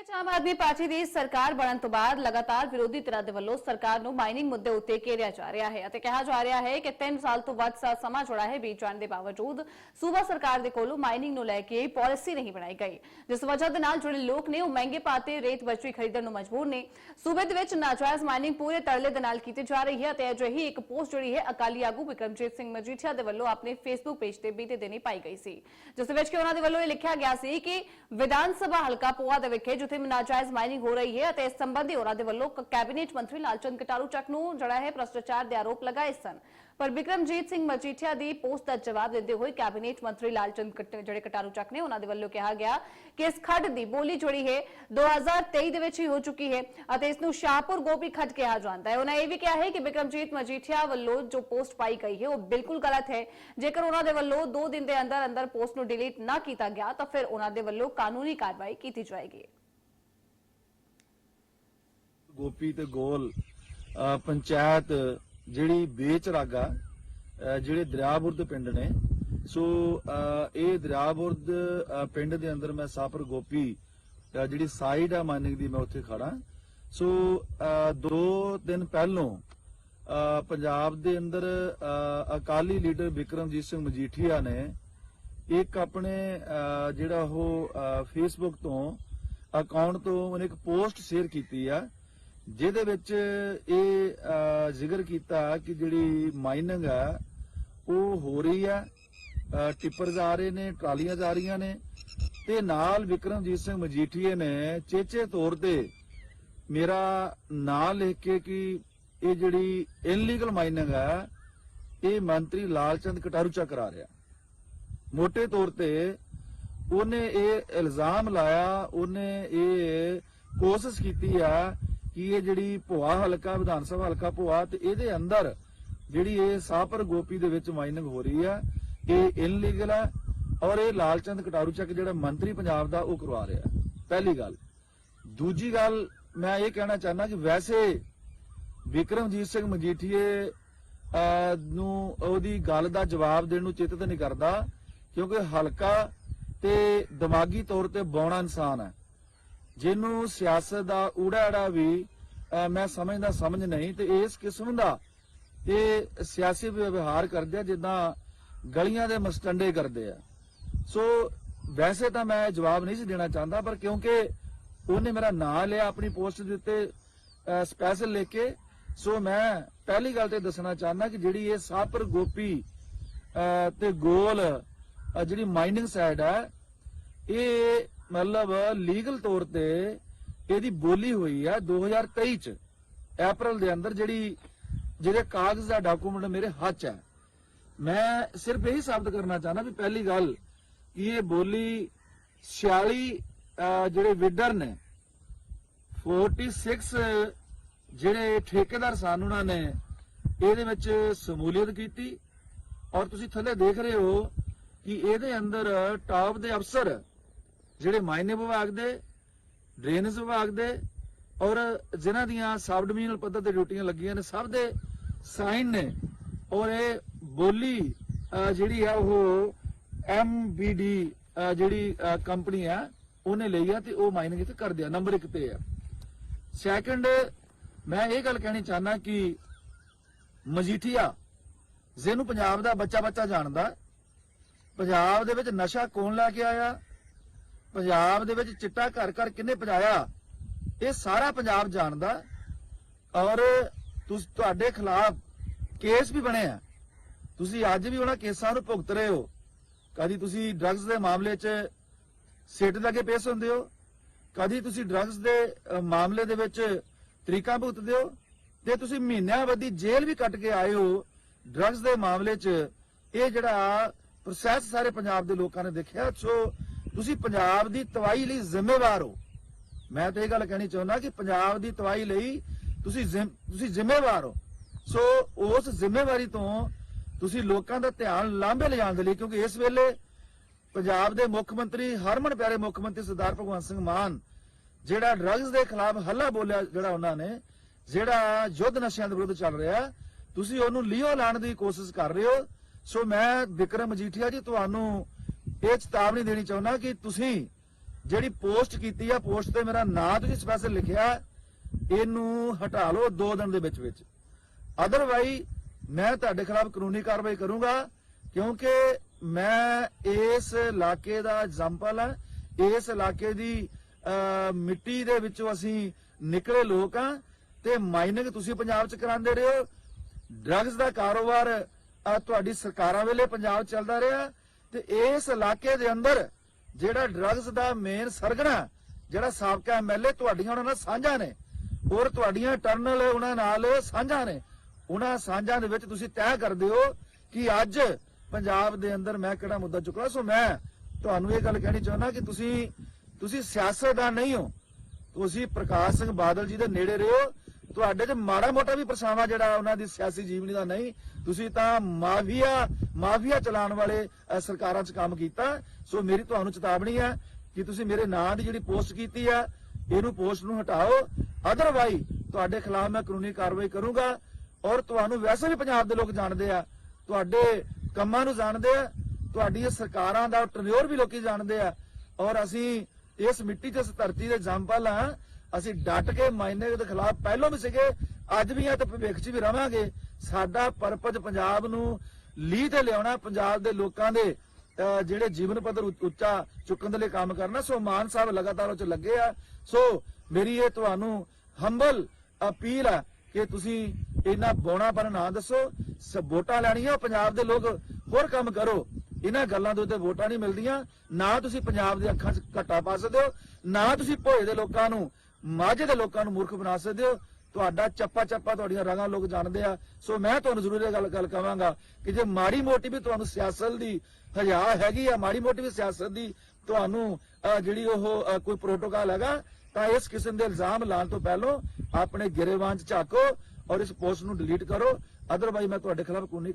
ਵਿੱਚ ਆਮ ਆਦਮੀ ਪਾਰਟੀ ਦੀ ਸਰਕਾਰ ਬਣਨ ਤੋਂ ਬਾਅਦ ਲਗਾਤਾਰ ਵਿਰੋਧੀ ਧਿਰਾਂ ਦੇ ਵੱਲੋਂ ਸਰਕਾਰ ਨੂੰ ਮਾਈਨਿੰਗ ਮੁੱਦੇ ਉੱਤੇ ਘੇਰਿਆ ਜਾ ਰਿਹਾ ਹੈ ਅਤੇ ਕਿਹਾ ਜਾ ਰਿਹਾ ਹੈ ਕਿ 3 ਸਾਲ ਤੋਂ ਵੱਧ ਸਮਾਂ ਜੁੜਾ ਹੈ ਬੀਤ ਜਾਣ ਦੇ ਬਾਵਜੂਦ ਸੂਬਾ ਸਰਕਾਰ ਦੇ ਕੋਲੋਂ ਮਾਈਨਿੰਗ ਨੂੰ ਲੈ ਕੇ ਪਾਲਿਸੀ ਨਹੀਂ ਬਣਾਈ ਗਈ। ਜਿਸ ਵਜ੍ਹਾ ਦੇ ਨਾਲ ਜਿਹੜੇ ਲੋਕ ਨੇ ਉਹ ਮਹਿੰਗੇ ਪਾਤੇ ਰੇਤ ਬਜਰੀ ਖਰੀਦਣ ਨੂੰ ਮਜਬੂਰ ਨੇ। ਸੂਬੇ ਦੇ ਵਿੱਚ ਨਾਜਾਇਜ਼ ਮਾਈਨਿੰਗ ਪੂਰੇ ਤਰਲੇ ਦੇ ਨਾਲ ਕੀਤੀ ਜਾ ਰਹੀ ਹੈ ਅਤੇ ਅਜਿਹੀ ਇੱਕ ਪੋਸਟ ਜਿਹੜੀ ਹੈ ਅਕਾਲੀ ਆਗੂ ਵਿਕਰਮਜੀਤ ਸਿੰਘ ਮਜੀਠੀਆ ਦੇ ਵੱਲੋਂ ਆਪਣੇ ਫੇਸਬੁੱਕ ਪੇਜ ਤੇ ਬੀਤੇ ਦਿਨੀ ਪਾਈ ਗਈ ਸੀ। ਜਿਸ ਦੇ ਵਿੱਚ ਕਿ ਉਹਨਾਂ ਦੇ ਵੱਲੋਂ ਇਹ ਲਿਖਿਆ ਗਿਆ ਸੀ ਕਿ ਵਿਧਾਨ ਸਭਾ ਹਲਕਾ ਪੋਆ ਦੇ ਵਿਖੇ ਜਿੱਥੇ ਨਾਜਾਇਜ਼ ਮਾਈਨਿੰਗ ਹੋ ਰਹੀ ਹੈ ਅਤੇ ਇਸ ਸੰਬੰਧੀ ਉਹਨਾਂ ਦੇ ਵੱਲੋਂ ਕੈਬਨਿਟ ਮੰਤਰੀ ਲਾਲਚੰਦ ਕਟਾਰੂ ਚੱਕ ਨੂੰ ਜਿਹੜਾ ਹੈ ਭ੍ਰਸ਼ਟਾਚਾਰ ਦੇ ਆਰੋਪ ਲਗਾਏ ਸਨ। ਪਰ ਵਿਕਰਮਜੀਤ ਸਿੰਘ ਮਜੀਠੀਆ ਦੀ ਪੋਸਟ ਦਾ ਜਵਾਬ ਦਿੰਦੇ ਹੋਏ ਕੈਬਨਿਟ ਮੰਤਰੀ ਲਾਲਚੰਦ ਜਿਹੜੇ ਕਟਾਰੂ ਚੱਕ ਨੇ, ਉਹਨਾਂ ਦੇ ਵੱਲੋਂ ਕਿਹਾ ਗਿਆ ਕਿ ਇਸ ਖੱਡ ਦੀ ਬੋਲੀ ਜਿਹੜੀ ਹੈ 2023 ਦੇ ਵਿੱਚ ਹੀ ਹੋ ਚੁੱਕੀ ਹੈ ਅਤੇ ਇਸ ਨੂੰ ਸ਼ਾਹਪੁਰ ਗੋਪੀ ਖੱਡ ਕਿਹਾ ਜਾਂਦਾ ਹੈ। ਉਹਨਾਂ ਇਹ ਵੀ ਕਿਹਾ ਹੈ ਕਿ ਬਿਕਰਮਜੀਤ ਮਜੀਠੀਆ ਵੱਲੋਂ ਜੋ ਪੋਸਟ ਪਾਈ ਗਈ ਹੈ, ਉਹ ਬਿਲਕੁਲ ਗਲਤ ਹੈ। ਜੇਕਰ ਉਹਨਾਂ ਦੇ ਵੱਲੋਂ 2 ਦਿਨ ਦੇ ਅੰਦਰ ਅੰਦਰ ਪੋਸਟ ਨੂੰ ਡਿਲੀਟ ਨਾ ਕੀਤਾ ਗਿਆ, ਤਾਂ ਫਿਰ ਉਹਨਾਂ ਦੇ ਵੱਲੋਂ ਕਾਨੂੰਨੀ ਕਾਰਵਾਈ ਕੀਤੀ ਜਾਏਗੀ। ਗੋਪੀ ਤੇ ਗੋਲ ਪੰਚਾਇਤ ਜਿਹੜੀ ਬੇਚਰਾਗਾ, ਅਹ, ਜਿਹੜੇ ਦਰਿਆਬੁਰਦ ਪਿੰਡ ਨੇ। ਸੋ ਇਹ ਦਰਿਆਬੁਰਦ, ਅਹ, ਪਿੰਡ ਦੇ ਅੰਦਰ ਮੈਂ ਸਾਪਰ ਗੋਪੀ ਜਿਹੜੀ ਸਾਈਡ ਆ ਮਾਈਨਿੰਗ ਦੀ ਮੈਂ ਉੱਥੇ ਖੜਾ ਸੋ ਦੋ ਦਿਨ ਪਹਿਲੋਂ ਪੰਜਾਬ ਦੇ ਅੰਦਰ ਅਕਾਲੀ ਲੀਡਰ ਵਿਕਰਮਜੀਤ ਸਿੰਘ ਮਜੀਠੀਆ ਨੇ ਇੱਕ ਆਪਣੇ ਜਿਹੜਾ ਉਹ ਫੇਸਬੁੱਕ ਤੋਂ ਅਕਾਊਂਟ ਤੋਂ ਉਹਨੇ ਇੱਕ ਪੋਸਟ ਸ਼ੇਅਰ ਕੀਤੀ ਆ। ਜਿਹਦੇ ਵਿੱਚ ਇਹ ਜ਼ਿਕਰ ਕੀਤਾ ਕਿ ਜਿਹੜੀ ਮਾਈਨਿੰਗ ਆ, ਉਹ ਹੋ ਰਹੀ ਆ। ਟਿੱਪਰ ਜਾ ਰਹੇ ਨੇ, ਟਰਾਲੀਆਂ ਜਾ ਰਹੀਆਂ ਨੇ। ਤੇ ਨਾਲ ਵਿਕਰਮਜੀਤ ਸਿੰਘ ਮਜੀਠੀਏ ਨੇ ਚੇਚੇ ਤੌਰ ਤੇ ਮੇਰਾ ਨਾਂ ਲਿਖ ਕੇ ਕਿ ਇਹ ਜਿਹੜੀ ਇਨਲੀਗਲ ਮਾਈਨਿੰਗ ਆ, ਇਹ ਮੰਤਰੀ ਲਾਲਚੰਦ ਕਟਾਰੂ ਚੱਕ ਕਰਾ ਰਿਹਾ। ਮੋٹے ਤੌਰ ਤੇ ਉਹਨੇ ਇਹ ਇਲਜ਼ਾਮ ਲਾਇਆ, ਉਹਨੇ ਇਹ ਕੋਸ਼ਿਸ਼ ਕੀਤੀ ਆ ਕਿ ਇਹ ਜਿਹੜੀ ਭੋਆ ਹਲਕਾ, ਵਿਧਾਨ ਸਭਾ ਹਲਕਾ ਭੋਆ ਤੇ ਇਹਦੇ ਅੰਦਰ ਜਿਹੜੀ ਇਹ ਸਾਪਰ ਗੋਪੀ ਦੇ ਵਿੱਚ ਮਾਈਨਿੰਗ ਹੋ ਰਹੀ ਹੈ ਇਹ ਇਨਲੀਗਲ ਆ ਔਰ ਇਹ ਲਾਲਚੰਦ ਕਟਾਰੂ ਚੱਕ ਜਿਹੜਾ ਮੰਤਰੀ ਪੰਜਾਬ ਦਾ ਉਹ ਕਰਵਾ ਰਿਹਾ। ਪਹਿਲੀ ਗੱਲ। ਦੂਜੀ ਗੱਲ, ਮੈਂ ਇਹ ਕਹਿਣਾ ਚਾਹੁੰਦਾ ਕਿ ਵੈਸੇ ਵਿਕਰਮਜੀਤ ਸਿੰਘ ਮਜੀਠੀਏ ਨੂੰ ਉਹਦੀ ਗੱਲ ਦਾ ਜਵਾਬ ਦੇਣ ਨੂੰ ਚਿੱਤਤ ਨਹੀਂ ਕਰਦਾ ਕਿਉਂਕਿ ਹਲਕਾ ਤੇ ਦਿਮਾਗੀ ਤੌਰ ਤੇ ਬੌਣਾ ਇਨਸਾਨ ਹੈ ਜਿਹਨੂੰ ਸਿਆਸਤ ਦਾ ਊੜਾੜਾ ਵੀ ਮੈਂ ਸਮਝਦਾ, ਸਮਝ ਨਹੀਂ, ਤੇ ਇਸ ਕਿਸਮ ਦਾ ਇਹ ਸਿਆਸੀ ਵਿਵਹਾਰ ਕਰਦੇ ਆ, ਜਿੱਦਾਂ ਗਲੀਆਂ ਦੇ ਮਸਟੰਡੇ ਕਰਦੇ ਆ। ਸੋ, ਵੈਸੇ ਤਾਂ ਮੈਂ ਜਵਾਬ ਨਹੀਂ ਸੀ ਦੇਣਾ ਚਾਹੁੰਦਾ, ਪਰ ਕਿਉਂਕਿ ਉਹਨੇ ਮੇਰਾ ਨਾਂ ਲਿਆ ਆਪਣੀ ਪੋਸਟ ਦੇ ਉੱਤੇ ਸਪੈਸ਼ਲ ਲਿਖ ਕੇ, ਸੋ ਮੈਂ ਪਹਿਲੀ ਗੱਲ ਤੇ ਦੱਸਣਾ ਚਾਹੁੰਦਾ ਕਿ ਜਿਹੜੀ ਇਹ ਸਾਪਰ ਗੋਪੀ ਤੇ ਗੋਲ ਜਿਹੜੀ ਮਾਈਨਿੰਗ ਸਾਈਡ ਹੈ ਇਹ ਮਤਲਬ ਲੀਗਲ ਤੌਰ ਤੇ ਇਹਦੀ ਬੋਲੀ ਹੋਈ ਆ 2023 ਚ। ਅਪ੍ਰੈਲ ਦੇ ਅੰਦਰ ਜਿਹੜੀ, ਜਿਹੜੇ ਕਾਗਜ਼ ਦਾ ਡਾਕੂਮੈਂਟ ਮੇਰੇ ਹੱਥ 'ਚ ਹੈ ਮੈਂ ਸਿਰਫ ਇਹੀ ਸਾਬਤ ਕਰਨਾ ਚਾਹਨਾ ਵੀ ਪਹਿਲੀ ਗੱਲ, ਕਿ ਇਹ ਬੋਲੀ 46 ਜਿਹੜੇ ਵਿਡਰ ਨੇ 46 ਜਿਹੜੇ ਠੇਕੇਦਾਰ ਸਨ ਉਹਨਾਂ ਨੇ, ਇਹਦੇ ਵਿੱਚ ਸਮੂਲੀਅਤ ਕੀਤੀ। ਔਰ ਤੁਸੀਂ ਥੱਲੇ ਦੇਖ ਰਹੇ ਹੋ ਕਿ ਇਹਦੇ ਅੰਦਰ ਟਾਪ ਦੇ ਅਫਸਰ ਜਿਹੜੇ ਮਾਇਨੇ ਵਿਭਾਗ ਦੇ, ਡਰੇਨੇਜ ਵਿਭਾਗ ਦੇ ਔਰ ਜਿਨ੍ਹਾਂ ਦੀਆਂ ਸਬ ਡਿਵੀਜ਼ਨਲ ਪੱਧਰ ਤੇ ਡਿਊਟੀਆਂ ਲੱਗੀਆਂ ਨੇ, ਸਭ ਦੇ ਸਾਈਨ ਨੇ। ਔਰ ਇਹ ਬੋਲੀ ਜਿਹੜੀ ਆ ਉਹ ਐਮਬੀਡੀ ਜਿਹੜੀ ਕੰਪਨੀ ਆ, ਉਹਨੇ ਲਈ ਆ ਤੇ ਉਹ ਮਾਈਨਿੰਗ ਇੱਥੇ ਕਰ ਦਿਆ ਨੰਬਰ 1 ਤੇ ਆ। ਸੈਕੰਡ ਮੈਂ ਇਹ ਗੱਲ ਕਹਿਣੀ ਚਾਹਨਾ ਕਿ ਮਜੀਠੀਆ, ਜਿਹਨੂੰ ਪੰਜਾਬ ਦਾ ਬੱਚਾ ਬੱਚਾ ਜਾਣਦਾ, ਪੰਜਾਬ ਦੇ ਵਿੱਚ ਨਸ਼ਾ ਕੌਣ ਲੈ ਕੇ ਆਇਆ? ਪੰਜਾਬ ਦੇ ਵਿੱਚ ਚਿੱਟਾ ਘਰ ਘਰ ਕਿੰਨੇ ਪਜਾਇਆ? ਇਹ ਸਾਰਾ ਪੰਜਾਬ ਜਾਣਦਾ। ਔਰ ਤੁਸ, ਤੁਹਾਡੇ ਖਿਲਾਫ ਕੇਸ ਵੀ ਬਣੇ ਆ। ਤੁਸੀਂ ਅੱਜ ਵੀ ਉਹਨਾਂ ਕੇਸਾਂ ਨੂੰ ਭੁਗਤ ਰਹੇ ਹੋ। ਕਦੀ ਤੁਸੀਂ ਡਰੱਗਸ ਦੇ ਮਾਮਲੇ 'ਚ ਸਿੱਟ ਦੇ ਅੱਗੇ ਪੇਸ਼ ਹੁੰਦੇ ਹੋ। ਕਦੀ ਤੁਸੀਂ ਡਰੱਗਸ ਦੇ ਮਾਮਲੇ ਦੇ ਵਿੱਚ ਤਰੀਕਾ ਭੁਗਤਦੇ ਹੋ। ਤੇ ਤੁਸੀਂ ਮਹੀਨਿਆਂ ਬੱਧੀ ਜੇਲ੍ਹ ਵੀ ਕੱਟ ਕੇ ਆਏ ਹੋ ਡਰੱਗਸ ਦੇ ਮਾਮਲੇ 'ਚ। ਇਹ ਜਿਹੜਾ ਪ੍ਰੋਸੈਸ ਸਾਰੇ ਪੰਜਾਬ ਦੇ ਲੋਕਾਂ ਨੇ ਦੇਖਿਆ। ਸੋ ਤੁਸੀਂ ਪੰਜਾਬ ਦੀ ਤਵਾਈ ਲਈ ਜ਼ਿੰਮੇਵਾਰ ਹੋ। ਮੈਂ ਤਾਂ ਇਹ ਗੱਲ ਕਹਿਣੀ ਚਾਹੁੰਦਾ ਕਿ ਪੰਜਾਬ ਦੀ ਤਵਾਈ ਲਈ ਤੁਸੀਂ ਤੁਸੀਂ ਜ਼ਿੰਮੇਵਾਰ ਹੋ। ਸੋ ਉਸ ਜ਼ਿੰਮੇਵਾਰੀ ਤੋਂ ਤੁਸੀਂ ਲੋਕਾਂ ਦਾ ਧਿਆਨ ਲਾਂਭੇ ਲਿਜਾਣ ਦੇ ਲਈ, ਕਿਉਂਕਿ ਇਸ ਵੇਲੇ ਪੰਜਾਬ ਦੇ ਮੁੱਖ ਮੰਤਰੀ, ਹਰਮਨ ਪਿਆਰੇ ਮੁੱਖ ਮੰਤਰੀ ਸਰਦਾਰ ਭਗਵੰਤ ਸਿੰਘ ਮਾਨ, ਜਿਹੜਾ ਡਰੱਗਸ ਦੇ ਖਿਲਾਫ ਹੱਲਾ ਬੋਲਿਆ, ਜਿਹੜਾ ਉਹਨਾਂ ਨੇ, ਜਿਹੜਾ ਯੁੱਧ ਨਸ਼ਿਆਂ ਦੇ ਵਿਰੁੱਧ ਚੱਲ ਰਿਹਾ, ਤੁਸੀਂ ਉਹਨੂੰ ਲੀਓ ਲਾਣ ਦੀ ਕੋਸ਼ਿਸ਼ ਕਰ ਰਹੇ ਹੋ। ਸੋ ਮੈਂ ਵਿਕਰਮ ਮਜੀਠੀਆ ਜੀ, ਤੁਹਾਨੂੰ ਇਹ ਚੇਤਾਵਨੀ ਦੇਣੀ ਚਾਹੁੰਦਾ ਕਿ ਤੁਸੀਂ ਜਿਹੜੀ ਪੋਸਟ ਕੀਤੀ ਆ, ਪੋਸਟ ਤੇ ਮੇਰਾ ਨਾਂ ਤੁਸੀਂ ਸਪੈਸ਼ਲ ਲਿਖਿਆ, ਇਹਨੂੰ ਹਟਾ ਲਓ 2 ਦਿਨ ਦੇ ਵਿੱਚ ਵਿੱਚ। ਅਦਰਵਾਈਜ਼ ਮੈਂ ਤੁਹਾਡੇ ਖਿਲਾਫ ਕਾਨੂੰਨੀ ਕਾਰਵਾਈ ਕਰੂੰਗਾ, ਕਿਉਂਕਿ ਮੈਂ ਇਸ ਇਲਾਕੇ ਦਾ ਐਗਜ਼ਾਮਪਲ ਆ। ਇਸ ਇਲਾਕੇ ਦੀ ਮਿੱਟੀ ਦੇ ਵਿੱਚੋਂ ਅਸੀਂ ਨਿਕਲੇ ਲੋਕ ਆ ਤੇ ਮਾਈਨਿੰਗ ਤੁਸੀਂ ਪੰਜਾਬ 'ਚ ਕਰਾਉਂਦੇ ਰਹੇ ਹੋ। ਡਰੱਗਸ ਦਾ ਕਾਰੋਬਾਰ ਤੁਹਾਡੀ ਸਰਕਾਰਾਂ ਵੇਲੇ ਪੰਜਾਬ 'ਚ ਚੱਲਦਾ ਰਿਹਾ। ਤੇ ਇਸ ਇਲਾਕੇ ਦੇ ਅੰਦਰ ਜਿਹੜਾ ਡਰੱਗਸ ਦਾ ਮੇਨ ਸਰਗਣਾ ਜਿਹੜਾ ਸਾਬਕਾ ਐਮਐਲਏ ਤੁਹਾਡੀਆਂ ਉਹਨਾਂ ਨਾਲ ਸਾਂਝਾ ਨੇ। ਔਰ ਤੁਹਾਡੀਆਂ ਟਰਨਲ ਉਹਨਾਂ ਨਾਲ ਸਾਂਝਾ ਨੇ। ਉਹਨਾਂ ਸਾਂਝਾਂ ਦੇ ਵਿੱਚ ਤੁਸੀਂ ਤੈਅ ਕਰਦੇ ਹੋ ਕਿ ਅੱਜ ਪੰਜਾਬ ਦੇ ਅੰਦਰ ਮੈਂ ਕਿਹੜਾ ਮੁੱਦਾ ਚੁੱਕਣਾ। ਸੋ ਮੈਂ ਤੁਹਾਨੂੰ ਇਹ ਗੱਲ ਕਹਿਣੀ ਚਾਹੁੰਦਾ ਕਿ ਤੁਸੀਂ ਤੁਸੀਂ ਸਿਆਸਤਦਾਨ ਨਹੀਂ ਹੋ। ਤੁਸੀਂ ਪ੍ਰਕਾਸ਼ ਸਿੰਘ ਬਾਦਲ ਜੀ ਦੇ ਨੇੜੇ ਰਹੋ। ਤੁਹਾਡੇ 'ਚ ਮਾੜਾ ਮੋਟਾ ਵੀ ਪਰਛਾਵਾਂ ਜਿਹੜਾ ਉਹਨਾਂ ਦੀ ਸਿਆਸੀ ਜੀਵਨੀ ਦਾ ਨਹੀਂ। ਤੁਸੀਂ ਤਾਂ ਮਾਫੀਆ ਮਾਫੀਆ ਚਲਾਉਣ ਵਾਲੇ ਸਰਕਾਰਾਂ 'ਚ ਕੰਮ ਕੀਤਾ। ਸੋ ਮੇਰੀ ਤੁਹਾਨੂੰ ਚੇਤਾਵਨੀ ਹੈ ਕਿ ਤੁਸੀਂ ਮੇਰੇ ਨਾਂ ਦੀ ਜਿਹੜੀ ਪੋਸਟ ਕੀਤੀ ਹੈ ਇਹਨੂੰ ਪੋਸਟ ਨੂੰ ਹਟਾਓ। ਅਦਰਵਾਈਜ਼ ਤੁਹਾਡੇ ਖਿਲਾਫ ਮੈਂ ਕਾਨੂੰਨੀ ਕਾਰਵਾਈ ਕਰੂੰਗਾ। ਔਰ ਤੁਹਾਨੂੰ ਵੈਸੇ ਵੀ ਪੰਜਾਬ ਦੇ ਲੋਕ ਜਾਣਦੇ ਆ। ਤੁਹਾਡੇ ਕੰਮਾਂ ਨੂੰ ਜਾਣਦੇ ਆ। ਤੁਹਾਡੀ ਇਹ ਸਰਕਾਰਾਂ ਦਾ ਟਰਨਿਓਰ ਵੀ ਲੋਕੀ ਜਾਣਦੇ ਆ। ਔਰ ਅਸੀਂ ਇਸ ਮਿੱਟੀ ਤੇ ਇਸ ਧਰਤੀ ਦੇ ਐਗਜ਼ਾਮਪਲ ਆ। ਅਸੀਂ ਡਟ ਕੇ ਮਾਇਨੇ ਦੇ ਖਿਲਾਫ ਪਹਿਲਾਂ ਵੀ ਸੀਗੇ, ਅੱਜ ਵੀ ਆ ਤੇ ਭਵਿੱਖ 'ਚ ਵੀ ਰਵਾਂਗੇ। ਸਾਡਾ ਪਰਪਸ ਪੰਜਾਬ ਨੂੰ ਲੀਹ ਤੇ ਲਿਆਉਣਾ, ਪੰਜਾਬ ਦੇ ਲੋਕਾਂ ਦੇ ਜਿਹੜੇ ਜੀਵਨ ਪੱਧਰ ਉੱਚਾ ਚੁੱਕਣ ਦੇ ਲਈ ਕੰਮ ਕਰਨਾ। ਸੋ ਮਾਨ ਸਾਹਿਬ ਲਗਾਤਾਰ ਉਹ ਚ ਲੱਗੇ ਆ। ਸੋ ਮੇਰੀ ਇਹ ਤੁਹਾਨੂੰ ਹੰਬਲ ਅਪੀਲ ਆ ਕਿ ਤੁਸੀਂ ਇਹਨਾਂ ਬੋਣਾਪਨ ਨਾ ਦੱਸੋ। ਵੋਟਾਂ ਲੈਣੀਆਂ, ਪੰਜਾਬ ਦੇ ਲੋਕ ਹੋਰ ਕੰਮ ਕਰੋ। ਇਹਨਾਂ ਗੱਲਾਂ ਦੇ ਉੱਤੇ ਵੋਟਾਂ ਨਹੀਂ ਮਿਲਦੀਆਂ। ਨਾ ਤੁਸੀਂ ਪੰਜਾਬ ਦੇ ਅੱਖਾਂ 'ਚ ਘੱਟਾ ਪਾ ਸਕਦੇ ਹੋ। ਨਾ ਤੁਸੀਂ ਭੋਏ ਦੇ ਲੋਕਾਂ ਨੂੰ ਮਾਝੇ ਦੇ ਲੋਕਾਂ ਨੂੰ ਮੂਰਖ ਬਣਾ ਸਕਦੇ ਹੋ? ਤੁਹਾਡਾ ਚੱਪਾ ਚੱਪਾ ਤੁਹਾਡੀਆਂ ਰਗਾਂ ਲੋਕ ਜਾਣਦੇ ਆ। ਸੋ ਮੈਂ ਤੁਹਾਨੂੰ ਜ਼ਰੂਰ ਇਹ ਗੱਲ ਗੱਲ ਕਵਾਂਗਾ ਕਿ ਜੇ ਮਾੜੀ ਮੋਟੀ ਵੀ ਤੁਹਾਨੂੰ ਸਿਆਸਤ ਦੀ ਹਯਾ ਹੈਗੀ ਆ, ਮਾੜੀ ਮੋਟੀ ਵੀ ਸਿਆਸਤ ਦੀ ਤੁਹਾਨੂੰ ਜਿਹੜੀ ਉਹ ਕੋਈ ਪ੍ਰੋਟੋਕਾਲ ਹੈਗਾ, ਤਾਂ ਇਸ ਕਿਸਮ ਦੇ ਇਲਜ਼ਾਮ ਲਾਉਣ ਤੋਂ ਪਹਿਲਾਂ ਆਪਣੇ ਗਿਰੇਵਾਨ ਚ ਝਾਕੋ ਔਰ ਇਸ ਪੋਸਟ ਨੂੰ ਡਿਲੀਟ ਕਰੋ। ਅਦਰਵਾਈਜ਼ ਮੈਂ ਤੁਹਾਡੇ ਖਿਲਾਫ ਕਾਨੂੰਨੀ